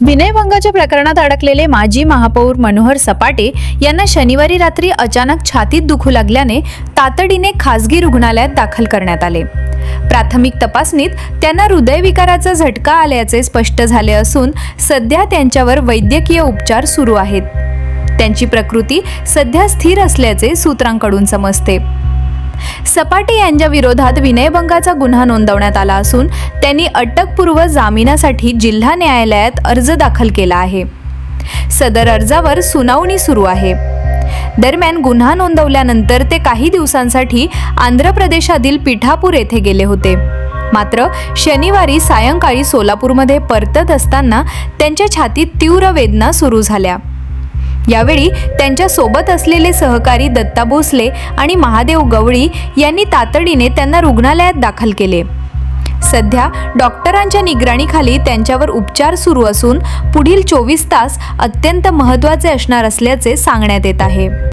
विनयभंगाच्या प्रकरणात अडकलेले माजी महापौर मनोहर सपाटे यांना शनिवारी रात्री अचानक छातीत दुखू लागल्याने तातडीने खासगी रुग्णालयात दाखल करण्यात आले. प्राथमिक तपासणीत त्यांना हृदयविकाराचा झटका आल्याचे स्पष्ट झाले असून सध्या त्यांच्यावर वैद्यकीय उपचार सुरू आहेत. त्यांची प्रकृती सध्या स्थिर असल्याचे सूत्रांकडून समजते. सपाटे यांच्या विरोधात विनयभंगाचा गुन्हा नोंदवण्यात आला असून त्यांनी अटकपूर्व जामिनासाठी जिल्हा न्यायालयात अर्ज दाखल केला आहे. सदर अर्जावर सुनावणी सुरू आहे. दरम्यान गुन्हा नोंदवल्यानंतर ते काही दिवसांसाठी आंध्र प्रदेशातील पिठापूर येथे गेले होते. मात्र शनिवारी सायंकाळी सोलापूरमध्ये परतत असताना त्यांच्या छातीत तीव्र वेदना सुरू झाल्या. यावेळी त्यांच्यासोबत असलेले सहकारी दत्ता भोसले आणि महादेव गवळी यांनी तातडीने त्यांना रुग्णालयात दाखल केले. सध्या डॉक्टरांच्या निगराणीखाली त्यांच्यावर उपचार सुरू असून पुढील चोवीस तास अत्यंत महत्त्वाचे असणार असल्याचे सांगण्यात येत आहे.